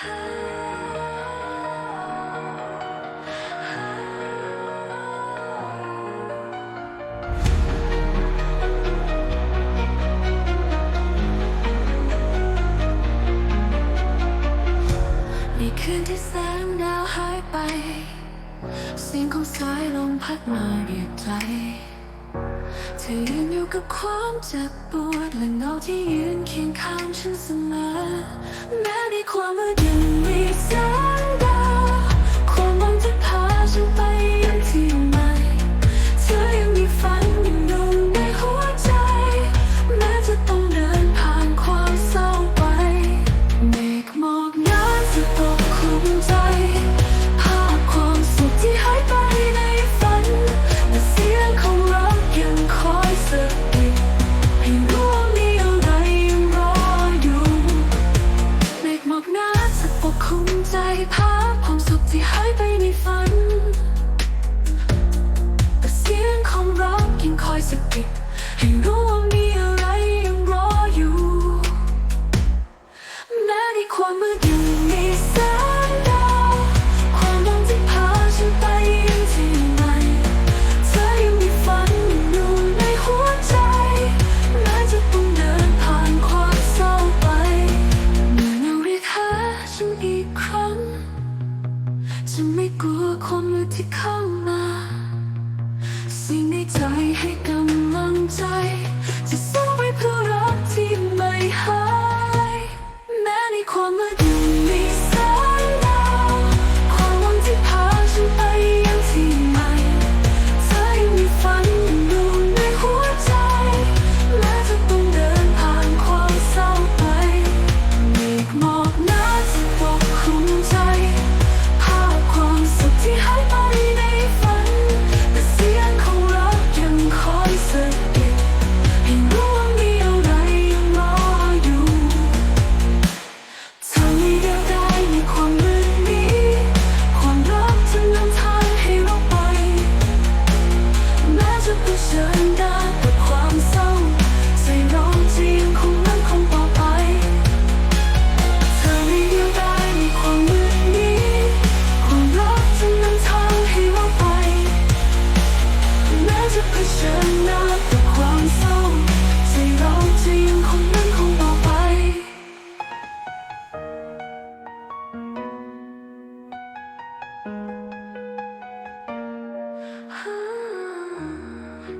ในคืนที่แสงดาวหายไป เสียงของสายลมพัดมาเรียกใจ อยืนอยู่กับความเจ็บปวดและเงาที่ยืนเคียงข้างฉันเสมอแม้ในความมืดยังมีแสง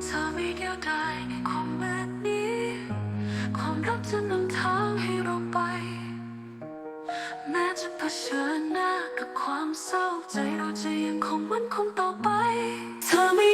เธอไม่เดีาในความแบบนี้ ความรักจะนำทางให้เราไป แม้จะเผชิญหน้ากับความเศร้าใจเราจะยังคงมั่นคงต่อไป เธอไม่